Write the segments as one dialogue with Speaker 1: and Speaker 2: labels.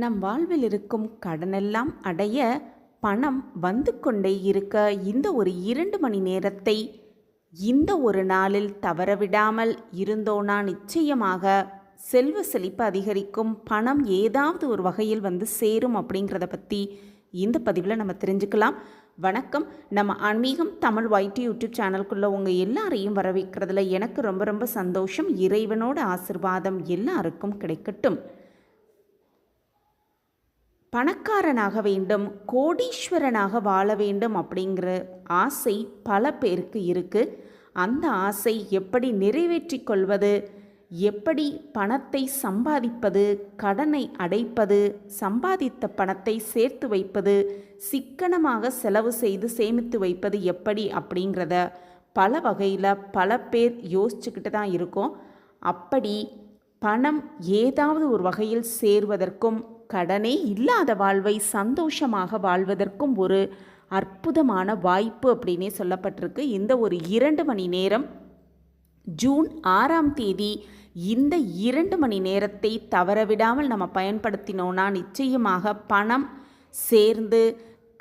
Speaker 1: நம் வாழ்வில் இருக்கும் கடனெல்லாம் அடைய பணம் வந்து கொண்டே இருக்க இந்த ஒரு இரண்டு மணி நேரத்தை இந்த ஒரு நாளில் தவறவிடாமல் இருந்தோனா நிச்சயமாக செல்வ செழிப்பு அதிகரிக்கும் பணம் ஏதாவது ஒரு வகையில் வந்து சேரும் அப்படிங்கிறத பற்றி இந்த பதிவில் நம்ம தெரிஞ்சுக்கலாம். வணக்கம். நம்ம ஆன்மீகம் தமிழ் ஒய்டி யூடியூப் சேனலுக்குள்ளே உங்கள் எல்லாரையும் வரவேற்கிறதுல எனக்கு ரொம்ப ரொம்ப சந்தோஷம். இறைவனோட ஆசிர்வாதம் எல்லாருக்கும் கிடைக்கட்டும். பணக்காரனாக வேண்டும் கோடீஸ்வரனாக வாழ வேண்டும் அப்படிங்கிற ஆசை பல பேருக்கு இருக்குது அந்த ஆசை எப்படி நிறைவேற்றி கொள்வது எப்படி பணத்தை சம்பாதிப்பது கடனை அடைப்பது சம்பாதித்த பணத்தை சேர்த்து வைப்பது சிக்கனமாக செலவு செய்து சேமித்து வைப்பது எப்படி அப்படிங்கிறத பல வகையில் பல பேர் யோசிச்சுக்கிட்டு தான் இருக்கோம். அப்படி பணம் ஏதாவது ஒரு வகையில் சேர்வதற்கும் கடனே இல்லாத வாழ்வை சந்தோஷமாக வாழ்வதற்கும் ஒரு அற்புதமான வாய்ப்பு அப்படின்னே சொல்லப்பட்டிருக்கு. இந்த ஒரு இரண்டு மணி நேரம் ஜூன் ஆறாம் தேதி இந்த இரண்டு மணி நேரத்தை தவறவிடாமல் நம்ம பயன்படுத்தினோன்னா நிச்சயமாக பணம் சேர்ந்து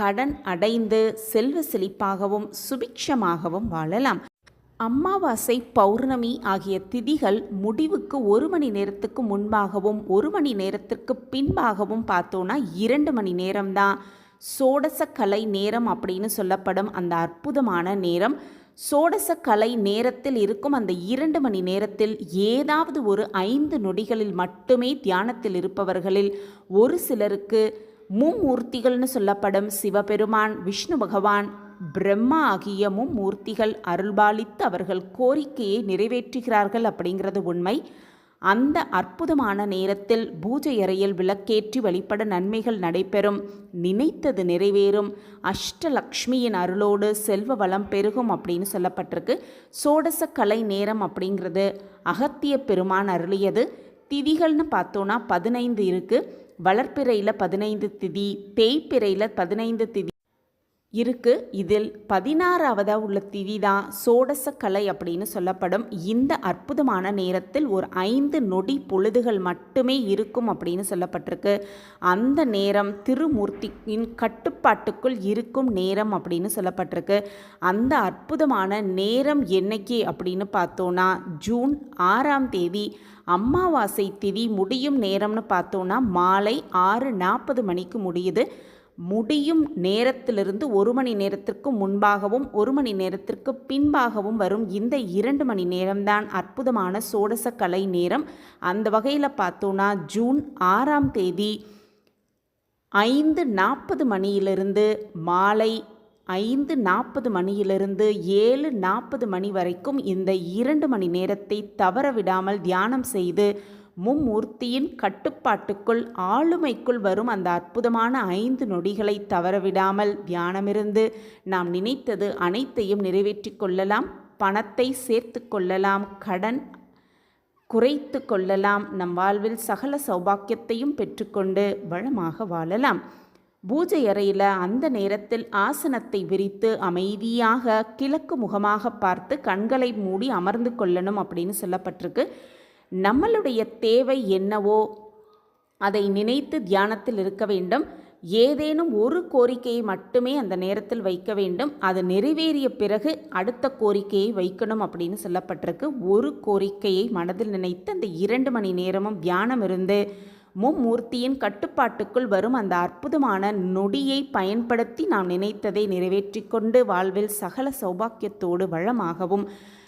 Speaker 1: கடன் அடைந்து செல்வ செழிப்பாகவும் சுபிக்ஷமாகவும் வாழலாம். அமாவாசை பௌர்ணமி ஆகிய திதிகள் முடிவுக்கு ஒரு மணி நேரத்துக்கு முன்பாகவும் ஒரு மணி நேரத்திற்கு பின்பாகவும் பார்த்தோன்னா இரண்டு மணி நேரம்தான். சோடச கலை நேரம் அப்படின்னு சொல்லப்படும் அந்த அற்புதமான நேரம். சோடச கலை நேரத்தில் இருக்கும் அந்த இரண்டு மணி நேரத்தில் ஏதாவது ஒரு ஐந்து நொடிகளில் மட்டுமே தியானத்தில் இருப்பவர்களில் ஒரு சிலருக்கு மும்மூர்த்திகள்னு சொல்லப்படும் சிவபெருமான் விஷ்ணு பகவான் பிரம்மா ஆகிய மும்மூர்த்திகள் அருள்பாலித்து அவர்கள் கோரிக்கையை நிறைவேற்றுகிறார்கள் அப்படிங்கிறது உண்மை. அந்த அற்புதமான நேரத்தில் பூஜை அறையில் விளக்கேற்றி வழிபட நன்மைகள் நடைபெறும். நினைத்தது நிறைவேறும். அஷ்டலக்ஷ்மியின் அருளோடு செல்வ வளம் பெருகும் அப்படின்னு சொல்லப்பட்டிருக்கு. சோடச கலை நேரம் அப்படிங்கிறது அகத்திய பெருமான் அருளியது. திதிகள்னு பார்த்தோன்னா பதினைந்து இருக்குது வளர்ப்பிறையில் பதினைந்து திதி தேய்ப்பிறையில் பதினைந்து திதி இருக்கு. இதில் பதினாறாவதாக உள்ள திதி தான் சோடச கலை அப்படின்னு சொல்லப்படும். இந்த அற்புதமான நேரத்தில் ஒரு ஐந்து நொடி பொழுதுகள் மட்டுமே இருக்கும் அப்படின்னு சொல்லப்பட்டிருக்கு. அந்த நேரம் திருமூர்த்தியின் கட்டுப்பாட்டுக்குள் இருக்கும் நேரம் அப்படின்னு சொல்லப்பட்டிருக்கு. அந்த அற்புதமான நேரம் என்னைக்கு அப்படின்னு பார்த்தோன்னா ஜூன் ஆறாம் தேதி அமாவாசை திதி முடியும் நேரம்னு பார்த்தோன்னா மாலை ஆறு நாற்பது மணிக்கு முடியுது. முடியும் நேரத்திலிருந்து ஒரு மணி நேரத்திற்கு முன்பாகவும் ஒரு மணி நேரத்திற்கு பின்பாகவும் வரும் இந்த இரண்டு மணி நேரம்தான் அற்புதமான சோடச கலை நேரம். அந்த வகையில் பார்த்தோன்னா ஜூன் ஆறாம் தேதி ஐந்து நாற்பது மணியிலிருந்து மாலை ஐந்து நாற்பது மணியிலிருந்து ஏழு நாற்பது மணி வரைக்கும் இந்த இரண்டு மணி நேரத்தை தவற விடாமல் தியானம் செய்து மும்மூர்த்தியின் கட்டுப்பாட்டுக்குள் ஆளுமைக்குள் வரும் அந்த அற்புதமான ஐந்து நொடிகளை தவறவிடாமல் தியானமிருந்து நாம் நினைத்தது அனைத்தையும் நிறைவேற்றி கொள்ளலாம். பணத்தை சேர்த்து கொள்ளலாம். கடன் குறைத்து கொள்ளலாம். நம் வாழ்வில் சகல சௌபாக்கியத்தையும் பெற்றுக்கொண்டு வளமாக வாழலாம். பூஜை அறையில் அந்த நேரத்தில் ஆசனத்தை விரித்து அமைதியாக கிழக்கு முகமாக பார்த்து கண்களை மூடி அமர்ந்து கொள்ளணும் அப்படின்னு சொல்லப்பட்டிருக்கு. நம்மளுடைய தேவை என்னவோ அதை நினைத்து தியானத்தில் இருக்க வேண்டும். ஏதேனும் ஒரு கோரிக்கையை மட்டுமே அந்த நேரத்தில் வைக்க வேண்டும். அது நிறைவேறிய பிறகு அடுத்த கோரிக்கையை வைக்கணும் அப்படின்னு சொல்லப்பட்டிருக்கு. ஒரு கோரிக்கையை மனதில் நினைத்து அந்த இரண்டு மணி நேரமும் தியானம் இருந்து மும்மூர்த்தியின் கட்டுப்பாட்டுக்குள் வரும் அந்த அற்புதமான நொடியை பயன்படுத்தி நாம் நினைத்ததை நிறைவேற்றி கொண்டு வாழ்வில் சகல சௌபாக்கியத்தோடு வளமாகவும்